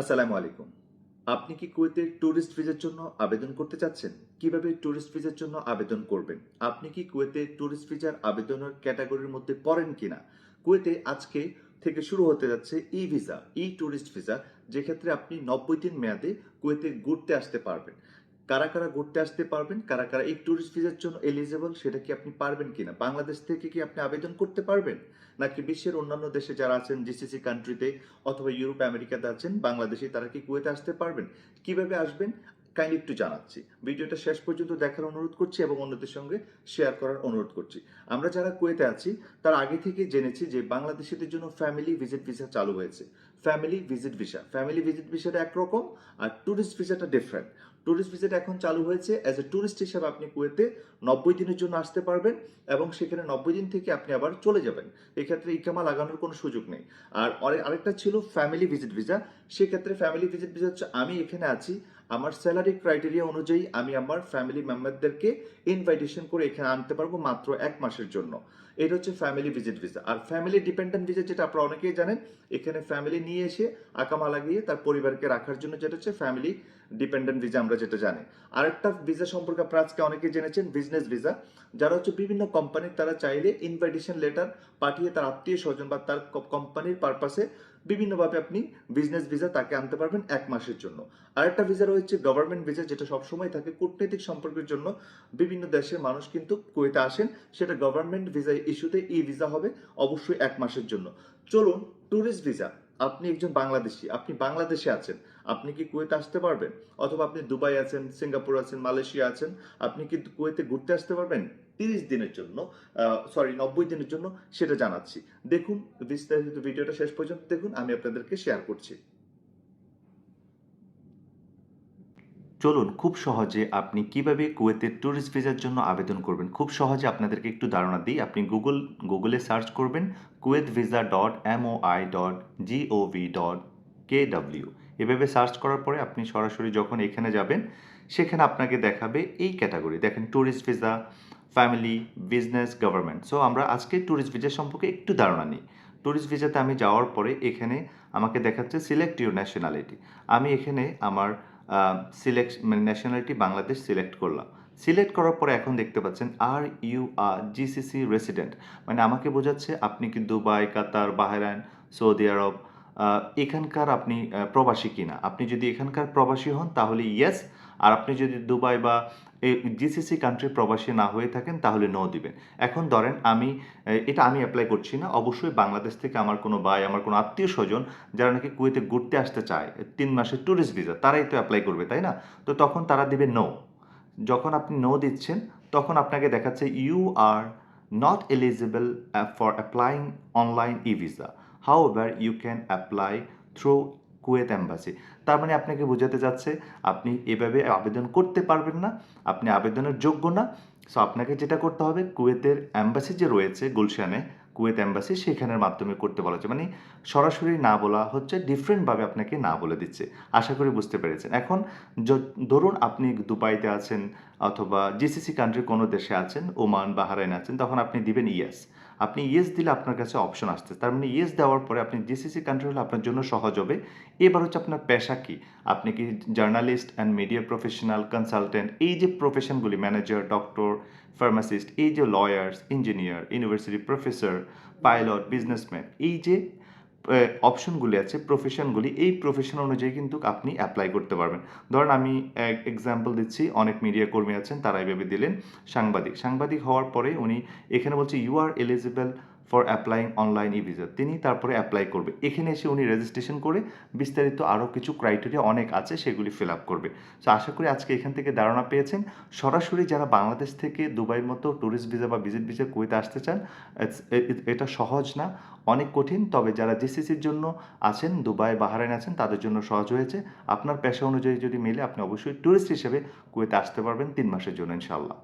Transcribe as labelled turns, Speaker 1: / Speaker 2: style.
Speaker 1: আসসালামু আলাইকুম। আপনি কি কুয়েতে ট্যুরিস্ট ভিসার জন্য আবেদন করতে চাচ্ছেন? কীভাবে ট্যুরিস্ট ভিসার জন্য আবেদন করবেন? আপনি কি কুয়েতে ট্যুরিস্ট ভিসার আবেদনের ক্যাটাগরির মধ্যে পড়েন কিনা? কুয়েতে আজকে থেকে শুরু হতে যাচ্ছে e visa e tourist visa, যেক্ষেত্রে আপনি নব্বই দিন মেয়াদে কুয়েতে ঘুরতে আসতে পারবেন। কারা কারা ঘুরতে আসতে পারবেন, কারা কারা এই ট্যুরিস্ট ভিসার জন্য এলিজেবল সেটা কি আপনি পারবেন কিনা? বাংলাদেশ থেকে কি আপনি আবেদন করতে পারবেন? নাকি বিশ্বের অন্যান্য দেশে যারা আছেন জিসিসি কান্ট্রিতে অথবা ইউরোপ আমেরিকাতে আছেন, বাংলাদেশে তারা কি কুয়েতে আসতে পারবেন? কীভাবে আসবেন? কাইন্ডলি একটু জানাচ্ছি। ভিডিওটা শেষ পর্যন্ত দেখার অনুরোধ করছি এবং অন্যদের সঙ্গে শেয়ার করার অনুরোধ করছি। আমরা যারা কুয়েতে আছি, তার আগে থেকে জেনেছি যে বাংলাদেশিদের জন্য ফ্যামিলি ভিজিট ভিসা চালু হয়েছে। Family visit visa family visit ভিসাটা একরকম আর ট্যুরিস্ট ভিসাটা ডিফারেন্ট ট্যুরিস্ট ভিসাটা এখন চালু হয়েছে। অ্যাজ এ ট্যুরিস্ট হিসাবে আপনি কুয়েতে নব্বই দিনের জন্য আসতে পারবেন এবং সেখানে নব্বই দিন থেকে আপনি আবার চলে যাবেন। এক্ষেত্রে ইকামা লাগানোর কোনো সুযোগ নেই। আর আরে- আরেকটা ছিল ফ্যামিলি ভিজিট ভিসা সেক্ষেত্রে ফ্যামিলি ভিজিট ভিসা হচ্ছে আমি এখানে আছি। আমার স্যালারি ক্রাইটেরিয়া অনুযায়ী আমি আমার ফ্যামিলি মেম্বারদেরকে ইনভাইটেশন করে এখানে আনতে পারব মাত্র এক মাসের জন্য। এটা হচ্ছে ফ্যামিলি ভিজিট ভিসা আর ফ্যামিলি ডিপেন্ডেন্ট ভিসা যেটা আপনারা অনেকেই জানেন, এখানে ফ্যামিলি নিয়ে এসে আকামা লাগিয়ে তার পরিবারকে রাখার জন্য যেটা হচ্ছে ফ্যামিলি ডিপেন্ডেন্ট ভিসা আমরা যেটা জানি। আরেকটা ভিসা সম্পর্কে আপনারা আজকে অনেকে জেনেছেন বিজনেস ভিসা যারা হচ্ছে বিভিন্ন কোম্পানির তারা চাইলে ইনভাইটেশন লেটার পাঠিয়ে তার আত্মীয় স্বজন বা তার কোম্পানির পারপাসে বিভিন্নভাবে আপনি বিজনেস ভিসা তাকে আনতে পারবেন এক মাসের জন্য। আরেকটা ভিসা রয়েছে গভর্নমেন্ট ভিসা যেটা সবসময় থাকে কূটনৈতিক সম্পর্কের জন্য। বিভিন্ন দেশের মানুষ কিন্তু কুয়েতে আসেন, সেটা গভর্নমেন্ট ভিসা ইস্যুতে ই ভিসা হবে, অবশ্যই এক মাসের জন্য। চলুন ট্যুরিস্ট ভিসা আপনি একজন বাংলাদেশি, আপনি বাংলাদেশে আছেন, আপনি কি কুয়েতে আসতে পারবেন? অথবা আপনি দুবাই আছেন, সিঙ্গাপুর আছেন, মালয়েশিয়া আছেন, আপনি কি কুয়েতে ঘুরতে আসতে পারবেন? তিরিশ দিনের জন্য সরি নব্বই দিনের জন্য সেটা জানাচ্ছি। দেখুন, বিস্তারিত ভিডিওটা শেষ পর্যন্ত দেখুন, আমি আপনাদেরকে শেয়ার করছি।
Speaker 2: চলুন খুব সহজে আপনি কীভাবে কুয়েতের ট্যুরিস্ট ভিসার জন্য আবেদন করবেন? খুব সহজে আপনাদেরকে একটু ধারণা দিই। আপনি গুগল গুগলে সার্চ করবেন Kuwait visa dot MOI dot GOV dot K W এভাবে সার্চ করার পরে আপনি সরাসরি যখন এখানে যাবেন, সেখানে আপনাকে দেখাবে এই ক্যাটাগরি দেখেন tourist visa family business government so আমরা আজকে ট্যুরিস্ট ভিসা সম্পর্কে একটু ধারণা নিই। ট্যুরিস্ট ভিসাতে আমি যাওয়ার পরে এখানে আমাকে দেখাচ্ছে সিলেক্ট ইউর ন্যাশনালিটি আমি এখানে আমার সিলেক্ট মানে ন্যাশনালিটি বাংলাদেশ সিলেক্ট করলাম। সিলেক্ট করার পরে এখন দেখতে পাচ্ছেন আর ইউ আর জিসিসি রেসিডেন্ট মানে আমাকে বোঝাচ্ছে আপনি কি দুবাই, কাতার, বাহরাইন, সৌদি আরব এখানকার আপনি প্রবাসী কিনা। আপনি যদি এখানকার প্রবাসী হন তাহলে ইয়েস আর আপনি যদি দুবাই বা জিসিসি কান্ট্রির প্রবাসী না হয়ে থাকেন, তাহলে নো দিবেন। এখন ধরেন আমি এটা আমি অ্যাপ্লাই করছি না। অবশ্যই বাংলাদেশ থেকে আমার কোনো ভাই, আমার কোনো আত্মীয় স্বজন, যারা নাকি কুয়েতে ঘুরতে আসতে চায়, তিন মাসের ট্যুরিস্ট ভিসা তারাই তো অ্যাপ্লাই করবে, তাই না? তো তখন তারা দিবে নো যখন আপনি নো দিচ্ছেন, তখন আপনাকে দেখাচ্ছে you are not eligible for applying online e visa however you can apply through Kuwait embassy তার মানে আপনাকে বোঝাতে যাচ্ছে আপনি এভাবে আবেদন করতে পারবেন না, আপনি আবেদনের যোগ্য না। সো আপনাকে যেটা করতে হবে, কুয়েতের অ্যাম্বাসি যে রয়েছে, গুলশানে, কুয়েত অ্যাম্বাসি সেখানের মাধ্যমে করতে বলা হচ্ছে। মানে সরাসরি না বলা হচ্ছে ডিফারেন্টভাবে আপনাকে না বলে দিচ্ছে। আশা করি বুঝতে পেরেছেন। এখন ধরুন আপনি দুবাইতে আছেন অথবা জিসিসি কান্ট্রির কোনো দেশে আছেন, ওমান, বাহারাইন আছেন, তখন আপনি দিবেন ইয়েস আপনি ইয়েস দিলে আপনার কাছে অপশন আসতে তার মানে ইয়েস দেওয়ার পরে আপনি জিসিসি কান্ট্রি হলে আপনার জন্য সহজ হবে। এবার হচ্ছে আপনার পেশা কি? আপনি কি journalist and media professional consultant এই যে প্রফেশনগুলি ম্যানেজার ডক্টর ফার্মাসিস্ট এই যে lawyers engineer university professor pilot businessman এই যে অপশনগুলি আছে প্রফেশনগুলি এই প্রফেশন অনুযায়ী কিন্তু আপনি অ্যাপ্লাই করতে পারবেন। ধরেন আমি এক এক্সাম্পল দিচ্ছি, অনেক মিডিয়া কর্মী আছেন তারা ভেবে দিলেন, সাংবাদিক। সাংবাদিক হওয়ার পরে উনি এখানে বলছে you are eligible for applying online e visa তিনি তারপরে অ্যাপ্লাই করবে। এখানে এসে উনি রেজিস্ট্রেশন করে বিস্তারিত আরও কিছু ক্রাইটেরিয়া অনেক আছে, সেগুলি ফিল আপ করবে। তো আশা করি আজকে এখান থেকে ধারণা পেয়েছেন। সরাসরি যারা বাংলাদেশ থেকে দুবাইয়ের মতো ট্যুরিস্ট ভিসা বা ভিজিট ভিসা কুয়েতে আসতে চান এটা সহজ না। অনেক কঠিন, তবে যারা জিসিসির জন্য আছেন, দুবাই, বাহারাইন আছেন, তাদের জন্য সহজ হয়েছে। আপনার পেশা অনুযায়ী যদি মেলে, আপনি অবশ্যই ট্যুরিস্ট হিসেবে কুয়েতে আসতে পারবেন তিন মাসের জন্য ইনশাল্লাহ